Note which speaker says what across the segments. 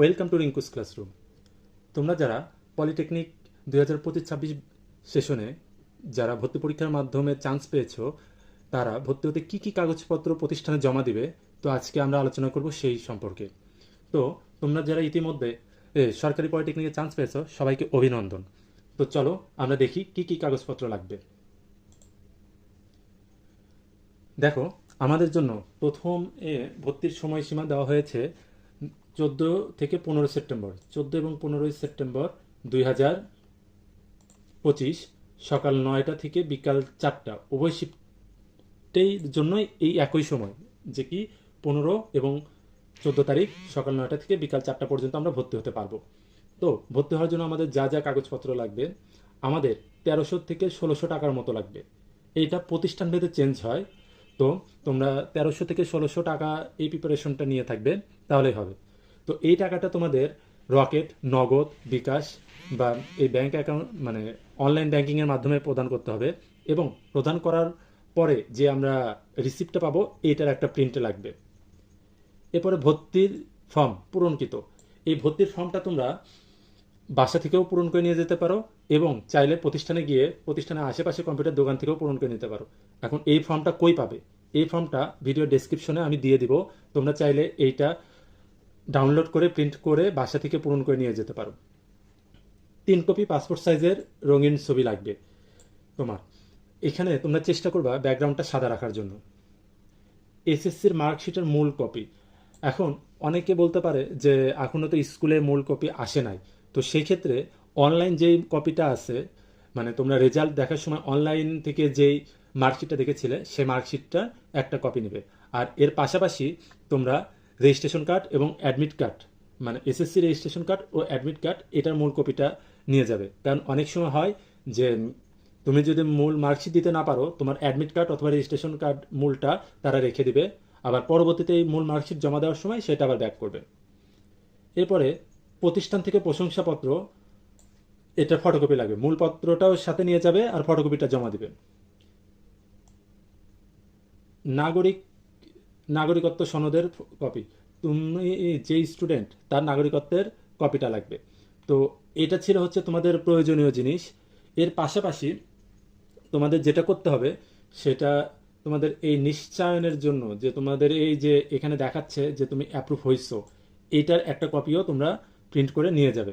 Speaker 1: Welcome to Rinku's classroom তোমরা যারা polytechnic দুই হাজার পঁচিশ ছাব্বিশ সেশনে যারা ভর্তি পরীক্ষার মাধ্যমে চান্স পেয়েছ, তারা ভর্তি হতে কী কী কাগজপত্র প্রতিষ্ঠানে জমা দিবে, তো আজকে আমরা আলোচনা করব সেই সম্পর্কে। তো তোমরা যারা ইতিমধ্যে সরকারি পলিটেকনিকে চান্স পেয়েছ, সবাইকে অভিনন্দন। তো চলো আমরা দেখি কী কী কাগজপত্র লাগবে। দেখো, আমাদের জন্য প্রথম এ ভর্তির সময়সীমা দেওয়া হয়েছে চোদ্দ থেকে পনেরো সেপ্টেম্বর, চোদ্দ এবং পনেরোই সেপ্টেম্বর দুই হাজার পঁচিশ, সকাল নয়টা থেকে বিকাল চারটা। উভয় শিফটেই জন্য এই একই সময়, যে কি পনেরো এবং চোদ্দ তারিখ সকাল নয়টা থেকে বিকাল চারটা পর্যন্ত আমরা ভর্তি হতে পারব। তো ভর্তি হওয়ার জন্য আমাদের যা যা কাগজপত্র লাগবে, আমাদের তেরোশো থেকে ষোলোশো টাকার মতো লাগবে। এইটা প্রতিষ্ঠান ভেদে চেঞ্জ হয়। তো তোমরা তেরোশো থেকে ষোলোশো টাকা এই প্রিপারেশনটা নিয়ে থাকবে, তাহলেই হবে। তো এই টাকাটা তোমাদের রকেট, নগদ, বিকাশ বা এই ব্যাংক অ্যাকাউন্ট মানে অনলাইন ব্যাংকিংয়ের মাধ্যমে প্রদান করতে হবে এবং প্রদান করার পরে যে আমরা রিসিপ্টটা পাবো এইটার একটা প্রিন্ট লাগবে। এরপরে ভর্তির ফর্ম পূরণকৃত। এই ভর্তির ফর্মটা তোমরা বাসা থেকেও পূরণ করে নিয়ে যেতে পারো এবং চাইলে প্রতিষ্ঠানে গিয়ে প্রতিষ্ঠানের আশেপাশে কম্পিউটার দোকান থেকেও পূরণ করে নিতে পারো। এখন এই ফর্মটা কই পাবে? এই ফর্মটা ভিডিও ডেসক্রিপশনে আমি দিয়ে দিব। তোমরা চাইলে এইটা ডাউনলোড করে প্রিন্ট করে বাসা থেকে পূরণ করে নিয়ে যেতে পারো। তিন কপি পাসপোর্ট সাইজের রঙিন ছবি লাগবে তোমার। এখানে তোমরা চেষ্টা করবা ব্যাকগ্রাউন্ডটা সাদা রাখার জন্য। এসএসসির মার্কশিটের মূল কপি এখন অনেকে বলতে পারে যে এখনও তো স্কুলে মূল কপি আসে নাই। তো সেই ক্ষেত্রে অনলাইন যেই কপিটা আছে মানে তোমরা রেজাল্ট দেখার সময় অনলাইন থেকে যেই মার্কশিটটা দেখেছিলে, সেই মার্কশিটটা একটা কপি নেবে। আর এর পাশাপাশি তোমরা রেজিস্ট্রেশন কার্ড এবং অ্যাডমিট কার্ড। মানে এসএসসি রেজিস্ট্রেশন কার্ড ও অ্যাডমিট কার্ড এটার মূল কপিটা নিয়ে যাবে। কারণ অনেক সময় হয় যে তুমি যদি মূল মার্কশিট দিতে না পারো, তোমার অ্যাডমিট কার্ড অথবা রেজিস্ট্রেশন কার্ড মূলটা তারা রেখে দিবে। আবার পরবর্তীতে এই মূল মার্কশিট জমা দেওয়ার সময় সেটা আবার ব্যাক করবে। এরপরে প্রতিষ্ঠান থেকে প্রশংসাপত্র, এটা ফটোকপি লাগবে। মূল পত্রটাও সাথে নিয়ে যাবে আর ফটোকপিটা জমা দিবে। নাগরিক নাগরিকত্ব সনদের কপি তুমি যে স্টুডেন্ট তার নাগরিকত্বের কপিটা লাগবে। তো এটা ছিল হচ্ছে তোমাদের প্রয়োজনীয় জিনিস। এর পাশাপাশি তোমাদের যেটা করতে হবে, সেটা তোমাদের এই নিশ্চয়নের জন্য যে তোমাদের এই যে এখানে দেখাচ্ছে যে তুমি অ্যাপ্রুভ হয়েছো এইটার একটা কপিও তোমরা প্রিন্ট করে নিয়ে যাবে।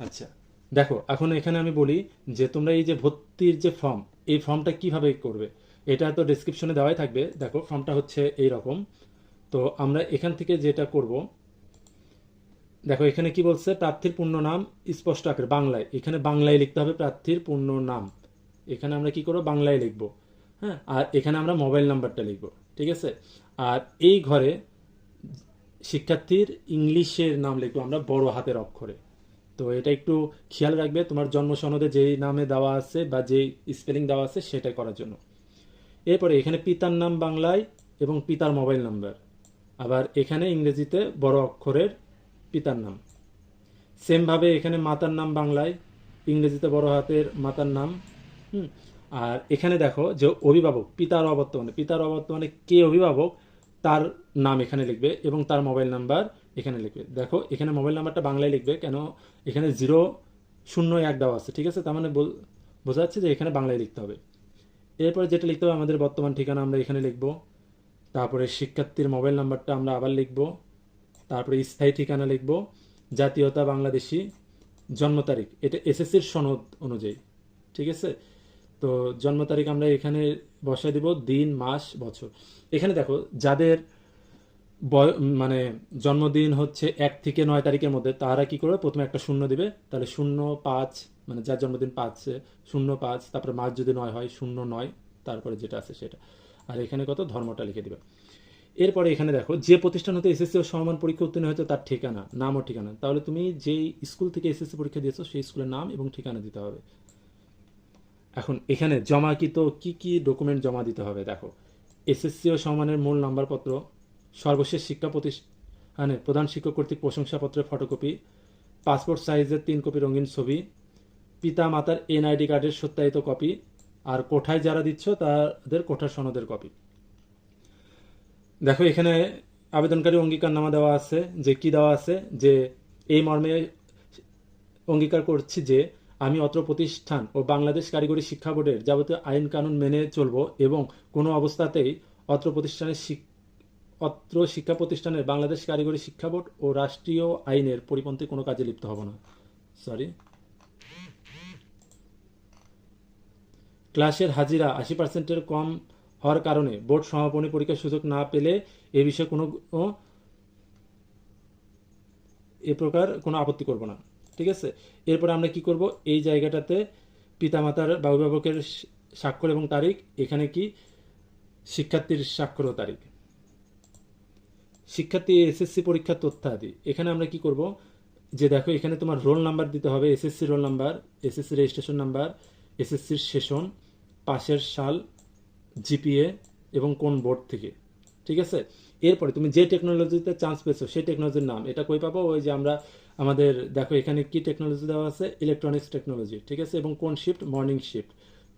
Speaker 1: আচ্ছা দেখো, এখন এখানে আমি বলি যে তোমরা এই যে ভর্তির যে ফর্ম এই ফর্মটা কীভাবে করবে? এটা তো ডেসক্রিপশনে দেওয়াই থাকবে। দেখো ফর্মটা হচ্ছে এই রকম তো আমরা এখান থেকে যেটা করব, দেখো, এখানে কি বলছে? প্রার্থীর পূর্ণ নাম স্পষ্ট আকারে, বাংলায়। এখানে বাংলায় লিখতে হবে প্রার্থীর পূর্ণ নাম। এখানে আমরা কি করব? বাংলায় লিখব। হ্যাঁ? আর এখানে আমরা মোবাইল নাম্বারটা লিখব, ঠিক আছে? আর এই ঘরে শিক্ষার্থীর ইংলিশের নাম লিখব আমরা বড় হাতের অক্ষরে। তো এটা একটু খেয়াল রাখবে, তোমার জন্ম সনদে যেই নামে দেওয়া আছে বা যেই স্পেলিং দেওয়া আছে সেটা করার জন্য। এরপরে এখানে পিতার নাম বাংলায় এবং পিতার মোবাইল নাম্বার। আবার এখানে ইংরেজিতে বড় অক্ষরের পিতার নাম। সেমভাবে এখানে মাতার নাম বাংলায়, ইংরেজিতে বড় হাতের মাতার নাম, হুম। আর এখানে দেখো যে অভিভাবক, পিতার অবর্তমানে পিতার অবর্তমানে কে অভিভাবক, তার নাম এখানে লিখবে এবং তার মোবাইল নাম্বার এখানে লিখবে। দেখো, এখানে মোবাইল নাম্বারটা বাংলায় লিখবে, কেন? এখানে জিরো শূন্য এক দেওয়া আছে, ঠিক আছে? তার মানে বোঝা যাচ্ছে যে এখানে বাংলায় লিখতে হবে। এরপরে যেটা লিখতে হবে, আমাদের বর্তমান ঠিকানা আমরা এখানে লিখব। তারপরে শিক্ষার্থীর মোবাইল নাম্বারটা আমরা আবার লিখব। তারপরে স্থায়ী ঠিকানা লিখব। জাতীয়তা বাংলাদেশি জন্ম তারিখ, এটা এসএসসির সনদ অনুযায়ী, ঠিক আছে? তো জন্ম তারিখ আমরা এখানে বসায় দিব, দিন, মাস, বছর। এখানে দেখো, যাদের মানে জন্মদিন হচ্ছে এক থেকে নয় তারিখের মধ্যে, তারা কি করবে? প্রথমে একটা শূন্য দিবে, তাহলে শূন্য পাঁচ মানে যার জন্মদিন পাঁচ শূন্য পাঁচ, তারপরে মাস যদি নয় হয়, শূন্য নয়, তারপরে যেটা আছে সেটা। আর এখানে কত? ধর্মটা লিখে দিবে। এরপরে এখানে দেখো, যে প্রতিষ্ঠান হতে এসএসসি ও সমান পরীক্ষা উত্তীর্ণ হয়েছে, তার ঠিকানা, নাম ও ঠিকানা। তাহলে তুমি যেই স্কুল থেকে এসএসসি পরীক্ষা দিয়েছ, সেই স্কুলের নাম এবং ঠিকানা দিতে হবে। এখন এখানে জমাকৃত কি কি ডকুমেন্ট জমা দিতে হবে? দেখো, এসএসসি ও সমানের মূল নাম্বারপত্র সর্বশেষ শিক্ষা প্রতিষ্ঠানে প্রধান শিক্ষক কর্তৃক প্রশংসাপত্রের ফটোকপি, পাসপোর্ট সাইজের তিন কপি রঙিন ছবি, পিতা মাতার এনআইডি কার্ডের সত্যায়িত কপি, আর কোঠায় যারা দিচ্ছ তাদের কোঠার সনদের কপি। দেখো, এখানে আবেদনকারী অঙ্গীকারনামা দেওয়া আছে, যে কি দেওয়া আছে, যে এই মর্মে অঙ্গীকার করছি যে আমি অত্র প্রতিষ্ঠান ও বাংলাদেশ কারিগরি শিক্ষা বোর্ডের যাবতীয় আইন কানুন মেনে চলব এবং কোনো অবস্থাতেই অত্র প্রতিষ্ঠানের শিক- অত্র শিক্ষা প্রতিষ্ঠানের বাংলাদেশ কারিগরি শিক্ষা বোর্ড ও রাষ্ট্রীয় আইনের পরিপন্থী কোনো কাজে লিপ্ত হব না। সরি ক্লাসের হাজিরা আশি পার্সেন্টের কম হওয়ার কারণে বোর্ড সমাপনী পরীক্ষার সুযোগ না পেলে এ বিষয়ে কোনো এ প্রকার কোনো আপত্তি করব না। ঠিক আছে? এরপর আমরা কি করব? এই জায়গাটাতে পিতামাতার বা অভিভাবকের স্বাক্ষর এবং তারিখ, এখানে কি? শিক্ষার্থীর স্বাক্ষর তারিখ। শিক্ষার্থী এসএসসি পরীক্ষার তথ্যাদি এখানে আমরা কি করব? যে দেখো, এখানে তোমার রোল নাম্বার দিতে হবে SSC roll number SSC registration number এসএসসির সেশন পাশের সাল জিপিএ এবং কোন বোর্ড থেকে। ঠিক আছে? এরপরে তুমি যে টেকনোলজিতে চান্স পেয়েছ, সেই টেকনোলজির নাম। এটা কই পাবো? ওই যে আমরা, আমাদের, দেখো এখানে কি টেকনোলজি দেওয়া আছে? ইলেকট্রনিক্স টেকনোলজি ঠিক আছে? এবং কোন শিফট মর্নিং শিফট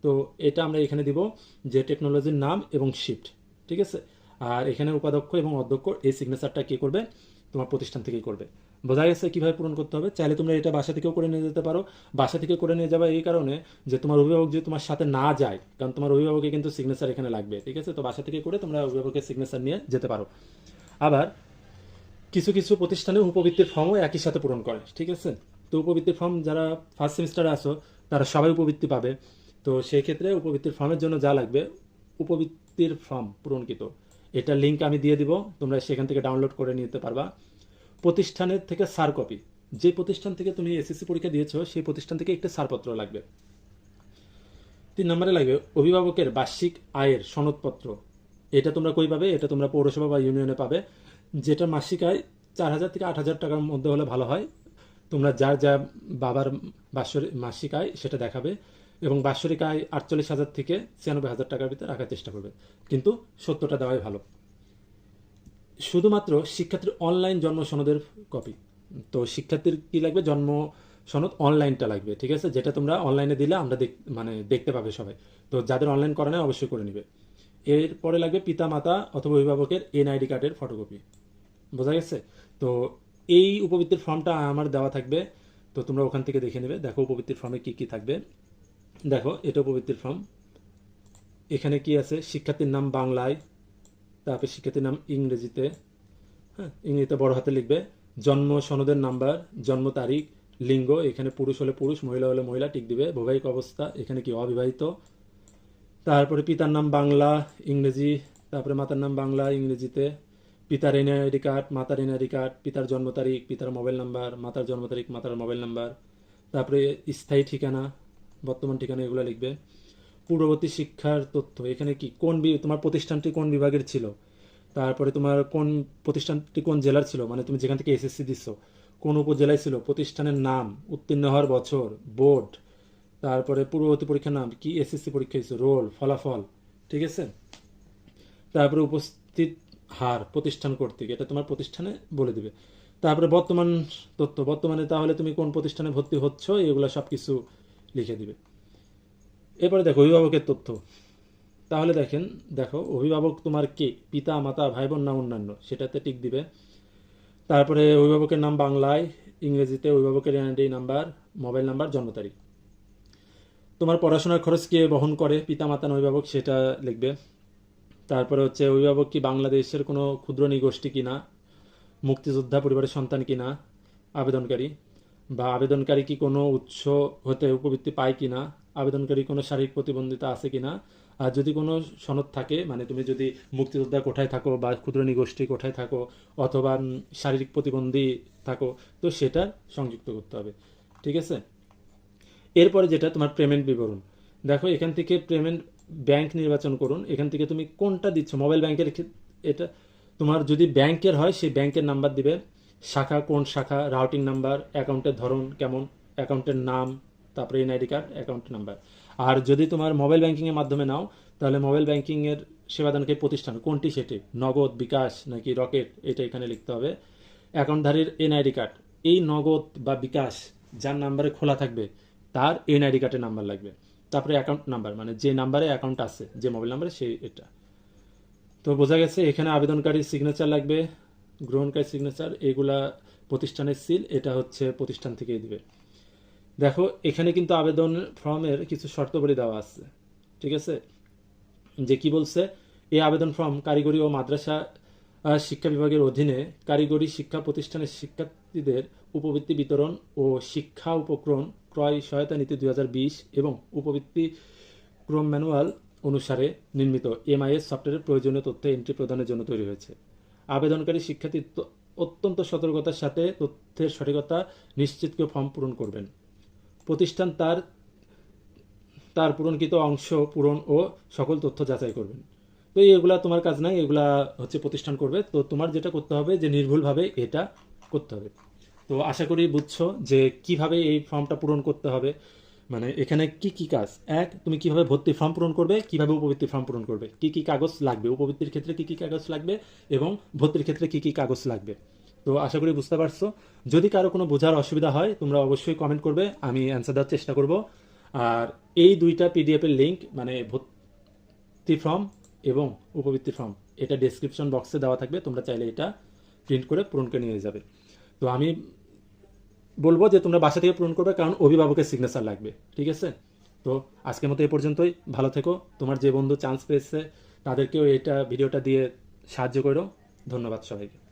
Speaker 1: তো এটা আমরা এখানে দিব যে টেকনোলজির নাম এবং শিফট ঠিক আছে? আর এখানে উপাধ্যক্ষ এবং অধ্যক্ষ, এই সিগনেচারটা কে করবে? তোমার প্রতিষ্ঠান থেকেই করবে। বোঝা গেছে কীভাবে পূরণ করতে হবে? চাইলে তোমরা এটা বাসা থেকেও করে নিয়ে যেতে পারো। বাসা থেকে করে নিয়ে যাবে এই কারণে যে তোমার অভিভাবক যদি তোমার সাথে না যায়, কারণ তোমার অভিভাবকের কিন্তু সিগনেচার এখানে লাগবে, ঠিক আছে? তো বাসা থেকে করে তোমরা অভিভাবকের সিগনেচার নিয়ে যেতে পারো। আবার কিছু কিছু প্রতিষ্ঠানে উপবৃত্তির ফর্মও একই সাথে পূরণ করে, ঠিক আছে? তো উপবৃত্তির ফর্ম যারা ফার্স্ট সেমিস্টারে আসো তারা সবাই উপবৃত্তি পাবে। তো সেই ক্ষেত্রে উপবৃত্তির ফর্মের জন্য যা লাগবে, উপবৃত্তির ফর্ম পূরণকৃত। এটা লিঙ্ক আমি দিয়ে দিব, তোমরা সেখান থেকে ডাউনলোড করে নিতে পারবা। প্রতিষ্ঠানের থেকে সার কপি যে প্রতিষ্ঠান থেকে তুমি এসএসসি পরীক্ষা দিয়েছ, সেই প্রতিষ্ঠান থেকে একটা সারপত্র লাগবে। তিন নম্বরে লাগবে, অভিভাবকের বার্ষিক আয়ের সনদপত্র। এটা তোমরা কই পাবে? এটা তোমরা পৌরসভা বা ইউনিয়নে পাবে। যেটা মাসিক আয় চার হাজার থেকে আট হাজার টাকার মধ্যে হলে ভালো হয়। তোমরা যার যা বাবার বাৎসরিক মাসিক আয় সেটা দেখাবে। এবং বাৎসরিক আয় আটচল্লিশ হাজার থেকে ছিয়ানব্বই হাজার টাকার ভিতরে রাখার চেষ্টা করবে। কিন্তু সত্যটা দেওয়াই ভালো। শুধুমাত্র শিক্ষার্থীর অনলাইন জন্ম সনদের কপি তো শিক্ষার্থীর কি লাগবে? জন্ম সনদ অনলাইনটা লাগবে, ঠিক আছে? যেটা তোমরা অনলাইনে দিলে আমরা দেখ মানে দেখতে পাবে সবাই। তো যাদের অনলাইন করে নেয় অবশ্যই করে নিবে। এরপরে লাগবে পিতা মাতা অথবা অভিভাবকের এনআইডি কার্ডের ফটোকপি বোঝা গেছে? তো এই উপবৃত্তির ফর্মটা আমার দেওয়া থাকবে। তো তোমরা ওখান থেকে দেখে নেবে। দেখো উপবৃত্তির ফর্মে কি কি থাকবে। দেখো, এটা উপবৃত্তির ফর্ম এখানে কি আছে? শিক্ষার্থীর নাম বাংলায়, তারপরে শিক্ষার্থীর নাম ইংরেজিতে। হ্যাঁ ইংরেজিতে বড় হাতে লিখবে, জন্ম সনদের নাম্বার, জন্ম তারিখ, লিঙ্গ, এখানে পুরুষ হলে পুরুষ, মহিলা হলে মহিলা, টিক দিবে, বৈবাহিক অবস্থা, এখানে কি অবিবাহিত। তারপরে পিতার নাম বাংলা, ইংরেজি, তারপরে মাতার নাম বাংলা, ইংরেজিতে। পিতার এনআইডি কার্ড, মাতার এনআইডি কার্ড, পিতার জন্ম তারিখ, পিতার মোবাইল নাম্বার, মাতার জন্ম তারিখ, মাতার মোবাইল নাম্বার, তারপরে স্থায়ী ঠিকানা বর্তমান ঠিকানা এগুলো লিখবে। পূর্ববর্তী শিক্ষার তথ্য, এখানে কি, কোন তোমার প্রতিষ্ঠানটি কোন বিভাগের ছিল? তারপরে তোমার কোন প্রতিষ্ঠানটি কোন জেলার ছিল? মানে তুমি যেখান থেকে এসএসসি দিচ্ছ কোন উপজেলায় ছিল? প্রতিষ্ঠানের নাম, উত্তীর্ণ হওয়ার বছর বোর্ড তারপরে পূর্ববর্তী পরীক্ষার নাম, কি এসএসসি পরীক্ষা হয়েছে? রোল ফলাফল, ঠিক আছে? তারপরে উপস্থিত হার, প্রতিষ্ঠান কর্তৃক, এটা তোমার প্রতিষ্ঠানে বলে দিবে। তারপরে বর্তমান তথ্য, বর্তমানে তাহলে তুমি কোন প্রতিষ্ঠানে ভর্তি হচ্ছ? এগুলো সব কিছু লিখে দিবে। এরপরে দেখো, অভিভাবকের তথ্য। তাহলে দেখেন, দেখো, অভিভাবক তোমার কে? পিতা, মাতা ভাই বোন না অন্যান্য? সেটাতে টিক দিবে। তারপরে অভিভাবকের নাম বাংলায়, ইংরেজিতে অভিভাবকের এনআইডি নাম্বার, মোবাইল নাম্বার, জন্ম তারিখ। তোমার পড়াশোনার খরচ কে বহন করে? পিতা, মাতা না অভিভাবক, সেটা লিখবে। তারপরে হচ্ছে, অভিভাবক কি বাংলাদেশের কোনো ক্ষুদ্র নিগোষ্ঠী কিনা? মুক্তিযোদ্ধা পরিবারের সন্তান কিনা? আবেদনকারী। বা আবেদনকারী কি কোনো উৎস হতে উপবৃত্তি পায় কি না আবেদনকারী কোনো শারীরিক প্রতিবন্ধিতা আছে কি না আর যদি কোনো সনদ থাকে মানে তুমি যদি মুক্তিযোদ্ধা কোঠায় থাকো বা ক্ষুদ্র নিগোষ্ঠী কোঠায় থাকো অথবা শারীরিক প্রতিবন্ধী থাকো, তো সেটা সংযুক্ত করতে হবে। ঠিক আছে? এরপরে যেটা, তোমার পেমেন্ট বিবরণ। দেখো, এখান থেকে পেমেন্ট ব্যাংক নির্বাচন করুন। এখান থেকে তুমি কোনটা দিচ্ছ? মোবাইল ব্যাংকের এটা তোমার যদি ব্যাংকের হয়, সেই ব্যাংকের নাম্বার দিবে। শাখা কোন শাখা রাউটিং নাম্বার অ্যাকাউন্টের ধরন কেমন অ্যাকাউন্টের নাম, তারপরে এনআইডি কার্ড অ্যাকাউন্ট নাম্বার আর যদি তোমার মোবাইল ব্যাঙ্কিংয়ের মাধ্যমে নাও, তাহলে মোবাইল ব্যাংকিংয়ের সেবাদানকারী প্রতিষ্ঠান কোনটি সেটি? নগদ, বিকাশ নাকি রকেট? এটা এখানে লিখতে হবে। অ্যাকাউন্টধারীর এনআইডি কার্ড। এই নগদ বা বিকাশ যার নাম্বারে খোলা থাকবে, তার এনআইডি কার্ডের নাম্বার লাগবে। তারপরে অ্যাকাউন্ট নাম্বার মানে যে নাম্বারে অ্যাকাউন্ট আছে, যে মোবাইল নাম্বারে সেই এটা। তো বোঝা গেছে, এখানে আবেদনকারীর সিগনেচার লাগবে। গ্রহণকারী সিগনেচার এগুলা প্রতিষ্ঠানের সিল এটা হচ্ছে প্রতিষ্ঠান থেকেই দিবে। দেখো, এখানে কিন্তু আবেদন ফর্মের কিছু শর্তাবলী দেওয়া আছে, ঠিক আছে? যে কি বলছে? এই আবেদন ফর্ম কারিগরি ও মাদ্রাসা শিক্ষা বিভাগের অধীনে কারিগরি শিক্ষা প্রতিষ্ঠানের শিক্ষার্থীদের উপবৃত্তি বিতরণ ও শিক্ষা উপক্রম ক্রয় সহায়তা নীতি দুই হাজার বিশ এবং উপবৃত্তি ক্রম ম্যানুয়াল অনুসারে নির্মিত। এমআইএস সফটওয়্যারের প্রয়োজনীয় তথ্য এন্ট্রি প্রদানের জন্য তৈরি হয়েছে। আবেদনকারী শিক্ষার্থী অত্যন্ত সতর্কতার সাথে তথ্যের সঠিকতা নিশ্চিত করে ফর্ম পূরণ করবেন। প্রতিষ্ঠান তার তার পূরণকৃত অংশ পূরণ ও সকল তথ্য যাচাই করবেন। তো এগুলা তোমার কাজ নাই, এগুলা হচ্ছে প্রতিষ্ঠান করবে। তো তোমার যেটা করতে হবে যে নির্ভুলভাবে এটা করতে হবে। তো আশা করি বুঝছ যে কীভাবে এই ফর্মটা পূরণ করতে হবে মানে এখানে কি কি কাজ? এক, তুমি কীভাবে ভর্তি ফর্ম পূরণ করবে? কীভাবে উপবৃত্তি ফর্ম পূরণ করবে? কি কি কাগজ লাগবে? উপবৃত্তির ক্ষেত্রে কি কি কাগজ লাগবে? এবং ভর্তির ক্ষেত্রে কি কি কাগজ লাগবে? তো আশা করি বুঝতে পারছ। যদি কারও কোনো বোঝার অসুবিধা হয়, তোমরা অবশ্যই কমেন্ট করবে, আমি অ্যান্সার দেওয়ার চেষ্টা করব। আর এই দুইটা পিডিএফ এর লিঙ্ক মানে ভর্তি ফর্ম এবং উপবৃত্তি ফর্ম এটা ডেসক্রিপশন বক্সে দেওয়া থাকবে। তোমরা চাইলে এটা প্রিন্ট করে পূরণ করে নিয়ে যাবে। তো আমি বলব যে তোমরা বাসা থেকে পূরণ করবে, কারণ অভিভাবকের সিগনেচার লাগবে। ঠিক আছে? তো আজকের মতো এ পর্যন্তই। ভালো থেকো। তোমার যে বন্ধু চান্স পেয়েছে, তাদেরকেও এটা ভিডিওটা দিয়ে সাহায্য করো। ধন্যবাদ সবাইকে।